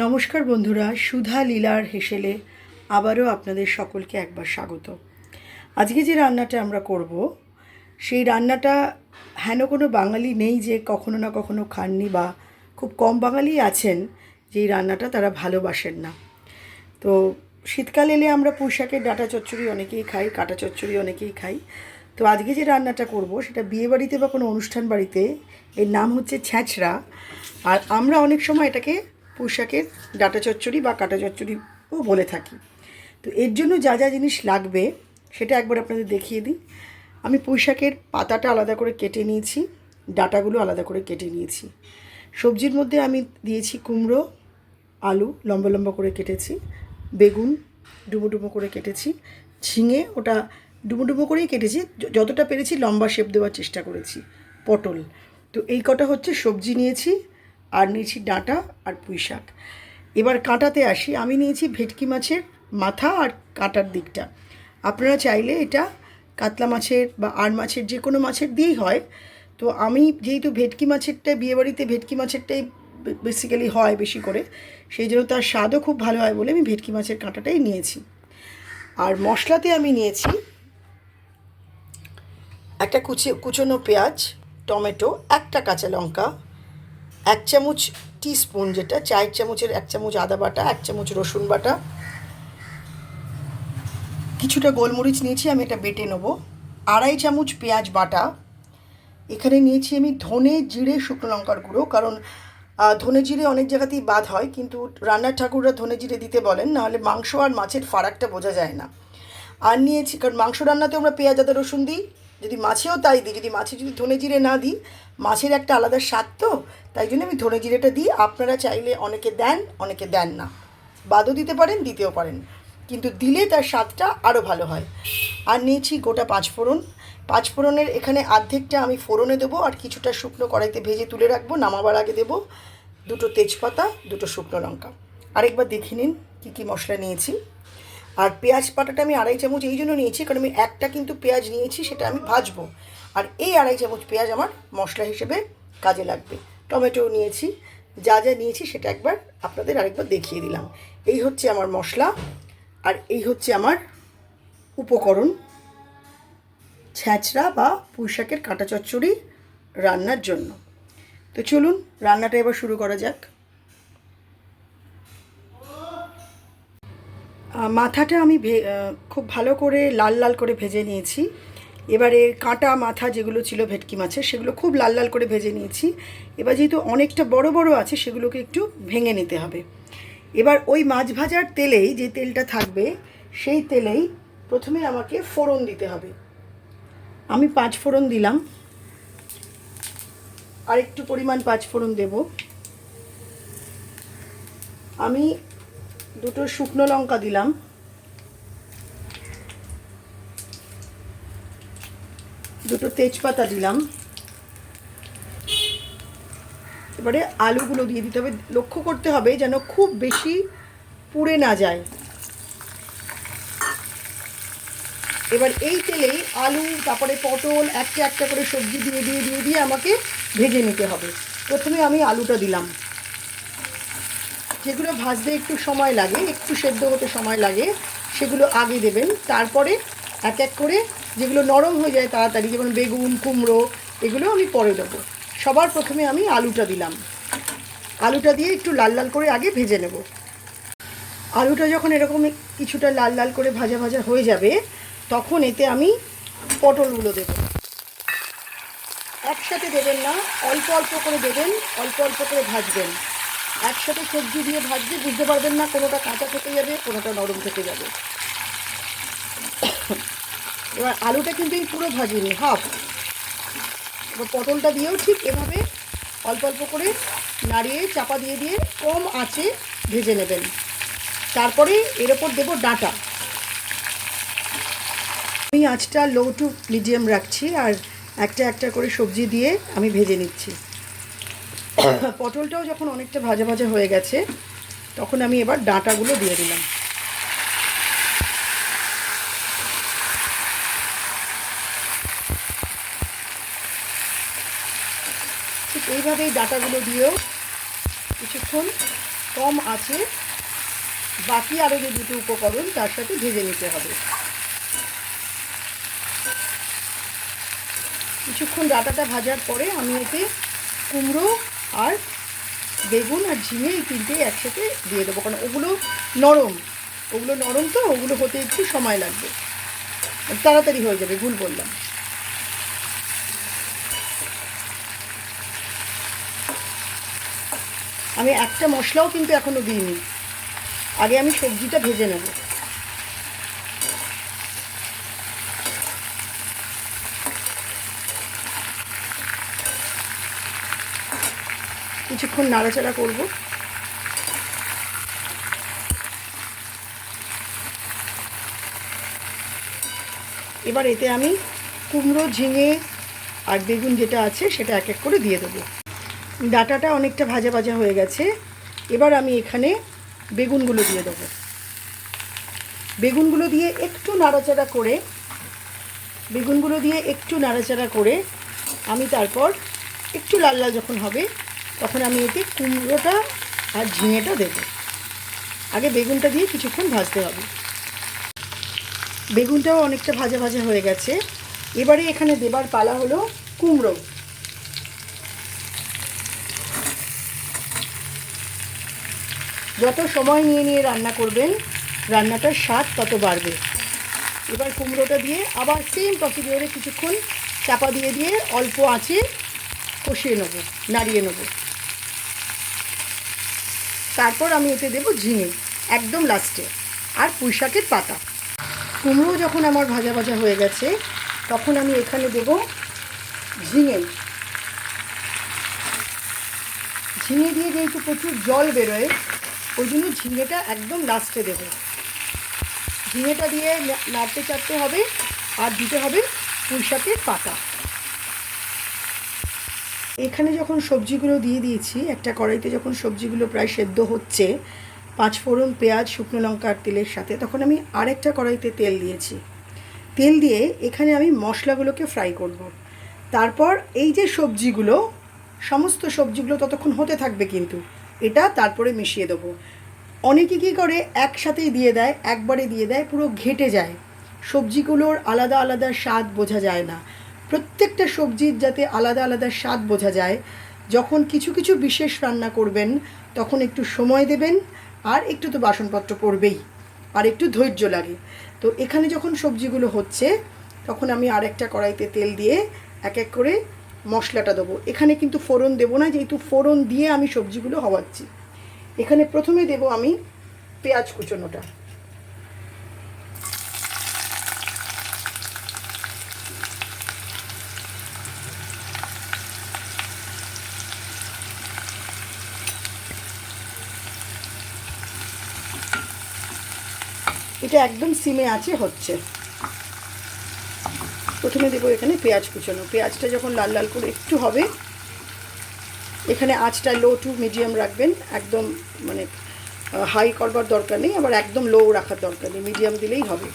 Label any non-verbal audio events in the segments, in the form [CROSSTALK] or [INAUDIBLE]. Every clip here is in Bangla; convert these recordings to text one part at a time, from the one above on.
নমস্কার বন্ধুরা, সুধা লীলার হেসেলে আবারও আপনাদের সকলকে একবার স্বাগত। আজকে যে রান্নাটা আমরা করব, সেই রান্নাটা হেন কোনো বাঙালি নেই যে কখনো না কখনো খাননি বা খুব কম বাঙালি আছেন যে এই রান্নাটা তারা ভালোবাসেন না। তো শীতকাল এলে আমরা পুঁইশাকের ডাটা চচ্চড়ি অনেকেই খাই, কাটা চচ্চড়ি অনেকেই খাই। তো আজকে যে রান্নাটা করব, সেটা বিয়ে বাড়িতে বা কোনো অনুষ্ঠান বাড়িতে, এর নাম হচ্ছে ছ্যাঁচড়া। আর আমরা অনেক সময় এটাকে পুঁইশাকের ডাটা চচ্চড়ি বা কাটা চচ্চড়িও বলে থাকি। তো এর জন্য যা যা জিনিস লাগবে সেটা একবার আপনাদের দেখিয়ে দিই। আমি পুঁইশাকের পাতাটা আলাদা করে কেটে নিয়েছি, ডাটাগুলো আলাদা করে কেটে নিয়েছি। সবজির মধ্যে আমি দিয়েছি কুমড়ো, আলু লম্বা লম্বা করে কেটেছি, বেগুন ডুবো ডুবো করে কেটেছি, ঝিঙে ওটা ডুবো ডুবো করেই কেটেছি যতটা পেরেছি লম্বা শেপ দেওয়ার চেষ্টা করেছি, পটল। তো এই কটা হচ্ছে সবজি নিয়েছি আর নিয়েছি ডাঁটা আর পুঁই শাক। এবার কাঁটাতে আসি। আমি নিয়েছি ভেটকি মাছের মাথা আর কাঁটার দিকটা। আপনারা চাইলে এটা কাতলা মাছের বা আর মাছের যে কোনো মাছের দিয়েই হয়। তো আমি যেহেতু ভেটকি মাছেরটাই বিয়েবাড়িতে ভেটকি মাছেরটাই বেসিক্যালি হয় বেশি করে। সেই জন্য তার স্বাদও খুব ভালো হয় বলে আমি ভেটকি মাছের কাঁটাটাই নিয়েছি। আর মশলাতে আমি নিয়েছি একটা কুচি, কুচনো পেঁয়াজ, টমেটো, একটা কাঁচা লঙ্কা এক চামচ টিস্পুন যেটা চায়ের চামচের এক চামচ আদা বাটা, এক চামচ রসুন বাটা। কিছুটা গোলমরিচ নিয়েছি, আমি এটা বেটে নেব। আড়াই চামচ পেঁয়াজ বাটা। এখানে নিয়েছি আমি ধনে জিরে, শুকনো লঙ্কার গুঁড়ো, কারণ ধনে জিরে অনেক জায়গাতেই বাদ হয়, কিন্তু রান্নার ঠাকুররা ধনে জিরে দিতে বলেন, নাহলে মাংস আর মাছের ফারাকটা বোঝা যায় না। আর নিয়েছি, কারণ মাংস রান্নাতে আমরা পেঁয়াজ, আদা, রসুন দিই যদি মাছেও তাই দিই, যদি মাছে যদি ধনে জিরে না দিই, মাছের একটা আলাদা স্বাদ তো, তাই জন্য আমি ধনে জিরেটা দিই। আপনারা চাইলে অনেকে দেন অনেকে দেন না। বাদও দিতে পারেন, দিতেও পারেন। কিন্তু দিলে তার স্বাদটা আরও ভালো হয়। আর নিয়েছি গোটা পাঁচ ফোড়ন পাঁচ ফোড়নের এখানে অর্ধেকটা আমি ফোড়নে দেবো আর কিছুটা শুকনো কড়াইতে ভেজে তুলে রাখব, নামাবার আগে দেবো দুটো তেজপাতা, দুটো শুকনো লঙ্কা। আরেকবার দেখে নিন কী কী মশলা নিয়েছি। আর পেঁয়াজ পাটাটা আমি আড়াই চামচ এই জন্য নিয়েছি, কারণ আমি একটা কিন্তু পেঁয়াজ নিয়েছি, সেটা আমি ভাজবো। আর এই আড়াই চামচ পেঁয়াজ আমার মশলা হিসেবে কাজে লাগবে। টমেটো নিয়েছি, যা যা নিয়েছি সেটা একবার আপনাদের আরেকবার দেখিয়ে দিলাম। এই হচ্ছে আমার মশলা, আর এই হচ্ছে আমার উপকরণ। ছ্যাঁচড়া বা পুঁইশাকের কাঁটা চচ্চড়ি রান্নার জন্য। তো চলুন, রান্নাটা এবার শুরু করা যাক। মাথাটা আমি খুব ভালো করে লাল লাল করে ভেজে নিয়েছি। এবারে কাঁটা মাথা যেগুলো ছিল ভেটকি মাছের, সেগুলো খুব লাল লাল করে ভেজে নিয়েছি। এবার যেহেতু অনেকটা বড় বড় আছে, সেগুলোকে একটু ভেঙে নিতে হবে। এবার ওই মাছ ভাজার তেলেই যে তেলটা থাকবে, সেই তেলেই প্রথমে আমাকে ফোড়ন দিতে হবে। আমি পাঁচ ফোড়ন দিলাম। আর একটু পরিমাণ পাঁচ ফোড়ন দেব। আমি দুটো শুকনো লঙ্কা দিলাম। দুটো তেজপাতা দিলাম। এবারে আলুগুলো দিয়ে দিতে হবে। লক্ষ্য করতে হবে যেন খুব বেশি পুড়ে না যায়। এবার এই তেলেই আলু, তারপরে পটল, একটা একটা করে সবজি দিয়ে দিয়ে দিয়ে দিয়ে আমাকে ভেজে নিতে হবে। প্রথমে আমি আলুটা দিলাম। যেগুলো ভাজতে একটু সময় লাগে, একটু সেদ্ধ হতে সময় লাগে, সেগুলো আগে দেবেন। তারপরে এক এক করে যেগুলো নরম হয়ে যায় তাড়াতাড়ি, যেমন বেগুন, কুমড়ো, এগুলো আমি পরে দেবো। সবার প্রথমে আমি আলুটা দিলাম। আলুটা দিয়ে একটু লাল লাল করে আগে ভেজে নেব। আলুটা যখন এরকম কিছুটা লাল লাল করে ভাজা ভাজা হয়ে যাবে, তখন এতে আমি পটলগুলো দেব। একসাথে দেবেন না, অল্প অল্প করে দেবেন, অল্প অল্প করে ভাজবেন। একসাথে সবজি দিয়ে ভাজলে বুঝতে পারবেন না কোনোটা কাঁচা থেকে যাবে, কোনোটা নরম থেকে যাবে। এবার আলুটা কিন্তু আমি পুরো ভাজিনি, হাফ। এবার পটলটা দিয়েও ঠিক এভাবে অল্প অল্প করে নাড়িয়ে, চাপা দিয়ে দিয়ে কম আঁচে ভেজে নেবেন। তারপরে এর ওপর দেবো ডাঁটা। আমি আঁচটা লো টু মিডিয়াম রাখছি আর একটা একটা করে সবজি দিয়ে আমি ভেজে নিচ্ছি। [COUGHS] পটলটাও যখন অনেকটা ভাজা ভাজা হয়ে গেছে, তখন আমি এবার ডাঁটাগুলো দিয়ে দিলাম। ঠিক এইভাবেই ডাটাগুলো দিয়েও কিছুক্ষণ কম আছে, বাকি আরও যে দুটো উপকরণ তার সাথে ভেজে নিতে হবে। কিছুক্ষণ ডাটাটা ভাজার পরে আমি এতে কুমড়ো আর বেগুন আর ঝিঙে এই তিনটে একসাথে দিয়ে দেবো, কারণ ওগুলো নরম। ওগুলো নরম তো, ওগুলো হতে একটু সময় লাগবে। তাড়াতাড়ি হয়ে যাবে, ভুল বললাম। আমি একটা মশলাও কিন্তু এখনও দিইনি। আগে আমি সবজিটা ভেজে নেব। কিছুক্ষণ নাড়াচাড়া করব। এবার এতে আমি কুমড়ো, ঝিঙে আর বেগুন যেটা আছে সেটা এক এক করে দিয়ে দেবো। ডাটাটা অনেকটা ভাজা ভাজা হয়ে গেছে। এবার আমি এখানে বেগুনগুলো দিয়ে দেবো। বেগুনগুলো দিয়ে একটু নাড়াচাড়া করে, বেগুনগুলো দিয়ে একটু নাড়াচাড়া করে আমি তারপর একটু লাল লাল যখন হবে তখন আমি এতে কুমড়োটা আর ঝিঙেটা দেবো। আগে বেগুনটা দিয়ে কিছুক্ষণ ভাজতে হবে। বেগুনটাও অনেকটা ভাজা ভাজা হয়ে গেছে। এবারে এখানে দেবার পালা হলো কুমড়ো। যত সময় নিয়ে নিয়ে রান্না করবেন, রান্নাটার স্বাদ তত বাড়বে। এবার কুমড়োটা দিয়ে আবার সেম প্রসিডিওরে কিছুক্ষণ চাপা দিয়ে দিয়ে অল্প আঁচে কষিয়ে নেব, নাড়িয়ে নেব। তারপর আমি এতে দেবো ঝিঙে, একদম লাস্টে। আর পুঁই শাকের পাতা। কুমড়ো যখন আমার ভাজা ভাজা হয়ে গেছে, তখন আমি এখানে দেব ঝিঙে। ঝিঙে দিয়ে যেহেতু প্রচুর জল বেরোয়, ওই জন্য ঝিঙেটা একদম লাস্টে দেবো। ঝিঙেটা দিয়ে নাড়তে চাড়তে হবে, আর দিতে হবে পুঁই শাকের পাতা। এখানে যখন সবজিগুলো দিয়ে দিয়েছি, একটা কড়াইতে যখন সবজিগুলো প্রায় সেদ্ধ হচ্ছে, পাঁচ ফোড়ন পেঁয়াজ, শুকনো লঙ্কা তেলের সাথে, তখন আমি আরেকটা কড়াইতে তেল দিয়েছি। তেল দিয়ে এখানে আমি মশলাগুলোকে ফ্রাই করব। তারপর এই যে সবজিগুলো, সমস্ত সবজিগুলো ততক্ষণ হতে থাকবে কিন্তু, এটা তারপরে মিশিয়ে দেবো। অনেকে কী করে, একসাথেই দিয়ে দেয়, একবারে দিয়ে দেয়, পুরো ঘেটে যায়। সবজিগুলোর আলাদা আলাদা স্বাদ বোঝা যায় না। প্রত্যেকটা সবজির যাতে আলাদা আলাদা স্বাদ বোঝা যায়। যখন কিছু কিছু বিশেষ রান্না করবেন, তখন একটু সময় দেবেন, আর একটু তো বাসনপত্র পড়বেই, আর একটু ধৈর্য লাগে। তো এখানে যখন সবজিগুলো হচ্ছে, তখন আমি আরেকটা কড়াইতে তেল দিয়ে এক এক করে মশলাটা দেবো। এখানে কিন্তু ফোড়ন দেবো না, যেহেতু ফোড়ন দিয়ে আমি সবজিগুলো হওয়াচ্ছি। এখানে প্রথমে দেব আমি পেঁয়াজ কুচোনোটা। এটা একদম সিমে আছে, হচ্ছে। প্রথমে দেবো এখানে পেঁয়াজ কুচানো। পেঁয়াজটা যখন লাল লাল করে একটু হবে, এখানে আঁচটা লো টু মিডিয়াম রাখবেন। একদম মানে হাই করবার দরকার নেই, আবার একদম লো রাখার দরকার নেই, মিডিয়াম দিলেই হবে।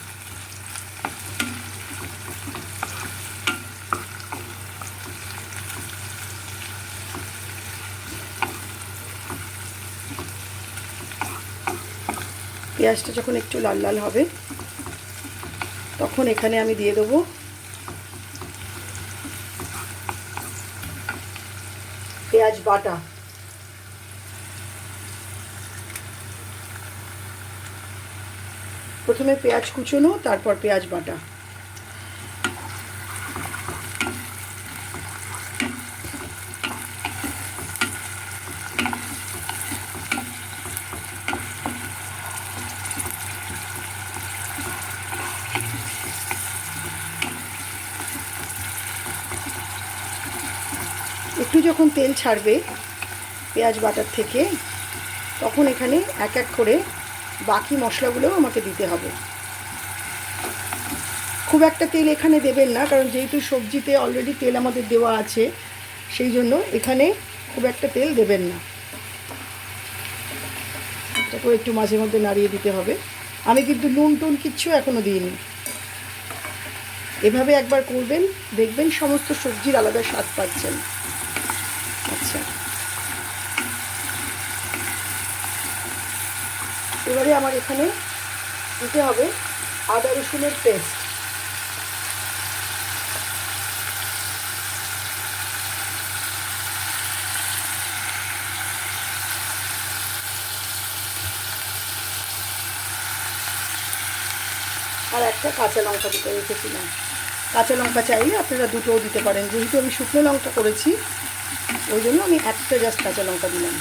পেঁয়াজটা যখন একটু লাল লাল হবে, তখন এখানে আমি দিয়ে দেবো পেঁয়াজ বাটা। প্রথমে পেঁয়াজ কুচোনো, তারপর পেঁয়াজ বাটা। একটু যখন তেল ছাড়বে পেঁয়াজ বাটার থেকে, তখন এখানে এক এক করে বাকি মশলাগুলোও আমাকে দিতে হবে। খুব একটা তেল এখানে দেবেন না, কারণ যেহেতু সবজিতে অলরেডি তেল আমাদের দেওয়া আছে, সেই জন্য এখানে খুব একটা তেল দেবেন না। তারপর একটু মাঝে মধ্যে নাড়িয়ে দিতে হবে। আমি কিন্তু নুন টুন কিচ্ছু এখনও দিইনি। এভাবে একবার করবেন, দেখবেন সমস্ত সবজির আলাদা স্বাদ পাচ্ছেন। আচ্ছা। এবারে আমার এখানে দিতে হবে আদা রসুনের পেস্ট। আর একটা কাঁচা লঙ্কা দিতে রেখেছিলাম। কাঁচা লঙ্কা চাইলে আপনারা দুটোও দিতে পারেন, যেহেতু আমি শুকনো লঙ্কা করেছি। ওই জন্য আমি একটা জাস্ট কাঁচা লঙ্কা দিলাম।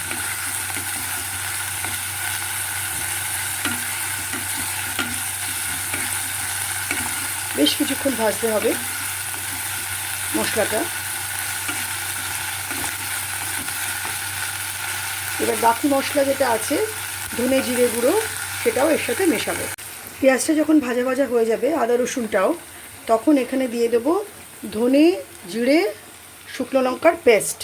বেশ কিছুক্ষণ ভাজতে হবে মশলাটা। এবার বাকি মশলা যেটা আছে, ধনে জিরে গুঁড়ো, সেটাও এর সাথে মেশাবো। পেঁয়াজটা যখন ভাজা ভাজা হয়ে যাবে, আদা রসুনটাও, তখন এখানে দিয়ে দেবো ধনে, জিরে শুকনো লঙ্কার পেস্ট।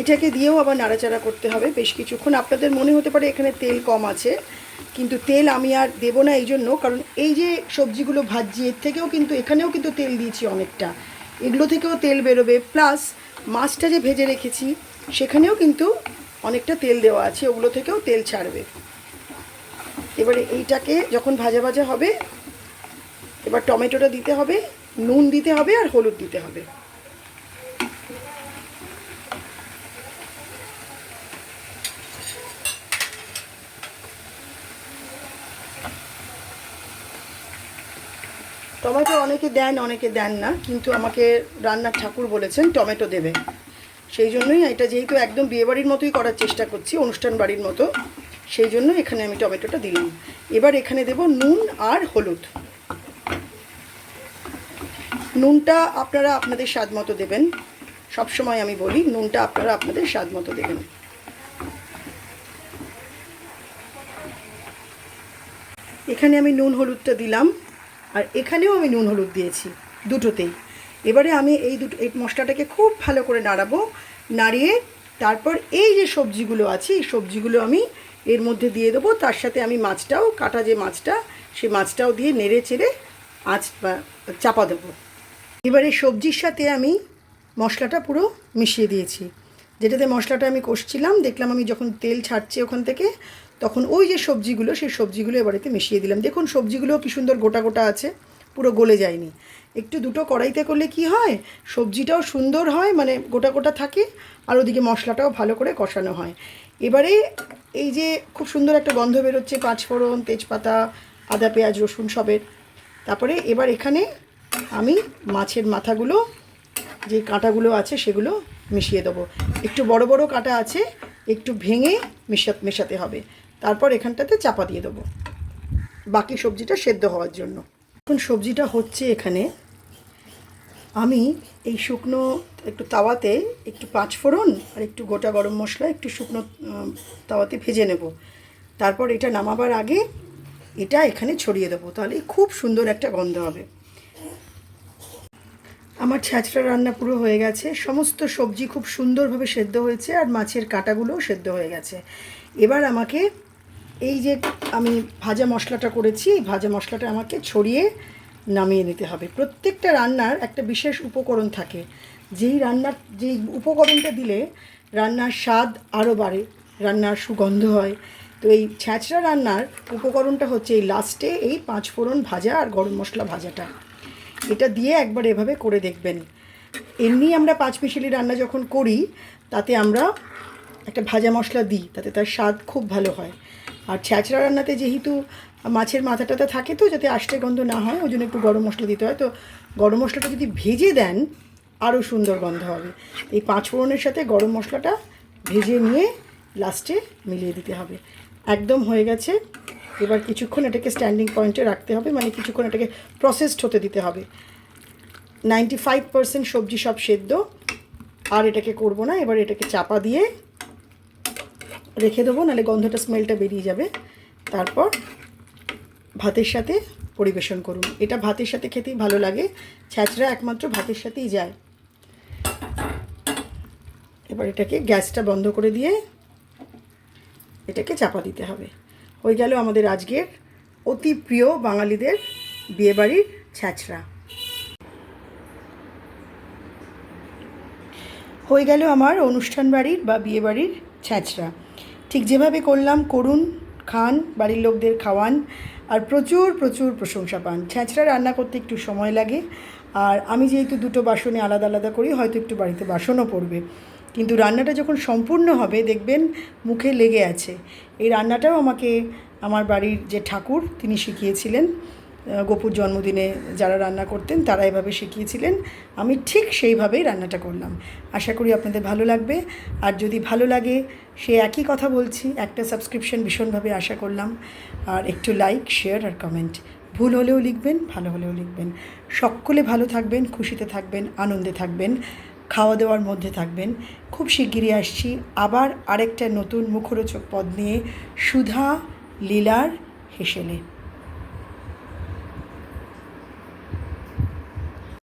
এটাকে দিয়েও আবার নাড়াচাড়া করতে হবে বেশ কিছুক্ষণ। আপনাদের মনে হতে পারে এখানে তেল কম আছে, কিন্তু তেল আমি আর দেবো না এই জন্য কারণ এই যে সবজিগুলো ভাজছি, এর থেকেও কিন্তু, এখানেও কিন্তু তেল দিয়েছি অনেকটা। এগুলো থেকেও তেল বেরোবে। প্লাস মাছটা যে ভেজে রেখেছি, সেখানেও কিন্তু অনেকটা তেল দেওয়া আছে, ওগুলো থেকেও তেল ছাড়বে। এবারে এইটাকে যখন ভাজা ভাজা হবে এবার টমেটোটা দিতে হবে, নুন দিতে হবে আর হলুদ দিতে হবে। টমেটো অনেকে দেন অনেকে দেন না, কিন্তু আমাকে রান্নার ঠাকুর বলেছেন টমেটো দেবে। সেই জন্যই এটা যেহেতু একদম বিয়েবাড়ির মতোই করার চেষ্টা করছি, অনুষ্ঠান বাড়ির মতো, সেই জন্য এখানে আমি টমেটোটা দিলাম। এবার এখানে দেব নুন আর হলুদ। নুনটা আপনারা আপনাদের স্বাদ মতো দেবেন। সবসময় আমি বলি, নুনটা আপনারা আপনাদের স্বাদ মতো দেবেন। এখানে আমি নুন হলুদটা দিলাম, আর এখানেও আমি নুন হলুদ দিয়েছি, দুটোতেই। এবারে আমি এই দুটো, এই মশলাটাকে খুব ভালো করে নাড়াবো, নাড়িয়ে তারপর এই যে সবজিগুলো আছে, এই সবজিগুলো আমি এর মধ্যে দিয়ে দেবো। তার সাথে আমি মাছটাও, কাটা যে মাছটা, সেই মাছটাও দিয়ে নেড়ে চেড়ে আঁচ চাপা দেবো। এবারে সবজির সাথে আমি মশলাটা পুরো মিশিয়ে দিয়েছি। যেটাতে মশলাটা আমি কষছিলাম, দেখলাম আমি যখন তেল ছাড়ছি ওখান থেকে, তখন ওই যে সবজিগুলো, সেই সবজিগুলো এবারেতে মিশিয়ে দিলাম। দেখুন সবজিগুলো কি সুন্দর গোটা গোটা আছে, পুরো গলে যায়নি। একটু দুটো কড়াইতে করলে কি হয়, সবজিটাও সুন্দর হয় মানে গোটা গোটা থাকে, আর ওদিকে মশলাটাও ভালো করে কষানো হয়। এবারে এই যে খুব সুন্দর একটা গন্ধ বেরোচ্ছে, পাঁচফোড়ন, তেজপাতা, আদা, পেঁয়াজ, রসুন সবের। তারপরে এবার এখানে আমি মাছের মাথাগুলো, যে কাঁটাগুলো আছে সেগুলো মিশিয়ে দেবো। একটু বড় বড় কাঁটা আছে, একটু ভেঙে মেশা, মেশাতে হবে। তারপর এখানটাতে চাপা দিয়ে দেবো। বাকি সবজিটা সেদ্ধ হওয়ার জন্য। এখন সবজিটা হচ্ছে এখানে। আমি এই শুকনো একটু তাওয়াতে একটু পাঁচফোড়ন আর একটু গোটা গরম মশলা একটু শুকনো তাওয়াতে ভেজে নেব। তারপর এটা নামাবার আগে এটা এখানে ছড়িয়ে দেবো। তাহলে খুব সুন্দর একটা গন্ধ হবে। আমার ছ্যাঁচড়া রান্না পুরো হয়ে গেছে। সমস্ত সবজি খুব সুন্দরভাবে সেদ্ধ হয়েছে আর মাছের কাঁটাগুলোও সেদ্ধ হয়ে গেছে। এবার আমাকে এই যে আমি ভাজা মশলাটা করেছি, এই ভাজা মশলাটা আমাকে ছড়িয়ে নামিয়ে নিতে হবে। প্রত্যেকটা রান্নার একটা বিশেষ উপকরণ থাকে। যেই রান্নার, যেই উপকরণটা দিলে রান্নার স্বাদ আরও বাড়ে, রান্নার সুগন্ধ হয়। তো এই ছ্যাঁচড়া রান্নার উপকরণটা হচ্ছে এই লাস্টে এই পাঁচ ফোড়ন ভাজা আর গরম মশলা ভাজাটা। এটা দিয়ে একবার এভাবে করে দেখবেন। এমনি আমরা পাঁচ মিশালি রান্না যখন করি, তাতে আমরা একটা ভাজা মশলা দিই, তাতে তার স্বাদ খুব ভালো হয়। আর ছ্যাঁচড়া রান্নাতে যেহেতু মাছের মাথাটাতে থাকে তো, যাতে আষ্টে গন্ধ না হয়, ওই জন্য একটু গরম মশলা দিতে হয়। তো গরম মশলাটা যদি ভেজে দেন, আরও সুন্দর গন্ধ হবে। এই পাঁচ ফোড়নের সাথে গরম মশলাটা ভেজে নিয়ে লাস্টে মিলিয়ে দিতে হবে। একদম হয়ে গেছে। এবার কিছুক্ষণ এটাকে স্ট্যান্ডিং পয়েন্টে রাখতে হবে মানে কিছুক্ষণ এটাকে প্রসেসড হতে দিতে হবে। নাইনটি ফাইভ পার্সেন্ট সবজি সব সেদ্ধ, আর এটাকে করব না, এবার এটাকে চাপা দিয়ে রেখে দেবো, নাহলে গন্ধটা স্মেলটা বেরিয়ে যাবে। তারপর ভাতের সাথে পরিবেশন করুন। এটা ভাতের সাথে খেতেই ভালো লাগে, ছ্যাঁচড়া একমাত্র ভাতের সাথেই যায়। এবার এটাকে গ্যাসটা বন্ধ করে দিয়ে এটাকে চাপা দিতে হবে। হয়ে গেল আমাদের আজকের অতি প্রিয় বাঙালিদের বিয়েবাড়ির ছ্যাঁচড়া। হয়ে গেল আমার অনুষ্ঠান বাড়ির বা বিয়েবাড়ির ছ্যাঁচড়া। ঠিক যেভাবে করলাম, করুন, খান, বাড়ির লোকদের খাওয়ান আর প্রচুর প্রচুর প্রশংসা পান। ছ্যাঁচড়া রান্না করতে একটু সময় লাগে আর আমি যেহেতু দুটো বাসনে আলাদা আলাদা করি, হয়তো একটু বাড়িতে বাসনও পড়বে। কিন্তু রান্নাটা যখন সম্পূর্ণ হবে, দেখবেন মুখে লেগে আছে। এই রান্নাটাও আমাকে, আমার বাড়ির যে ঠাকুর, তিনি শিখিয়েছিলেন। গোপুর জন্মদিনে যারা রান্না করতেন, তারা এভাবে শিখিয়েছিলেন। আমি ঠিক সেইভাবেই রান্নাটা করলাম। আশা করি আপনাদের ভালো লাগবে। আর যদি ভালো লাগে, সে একই কথা বলছি, একটা সাবস্ক্রিপশন ভীষণভাবে আশা করলাম। আর একটু লাইক শেয়ার আর কমেন্ট ভুল হলেও লিখবেন, ভালো হলেও লিখবেন। সকলে ভালো থাকবেন, খুশিতে থাকবেন, আনন্দে থাকবেন। খাওয়া দাওয়ার মধ্যে থাকবেন। খুব শিগগিরই আসছি। আবার আরেকটা নতুন মুখরোচক পদ নিয়ে সুধা লীলার হেসেলে।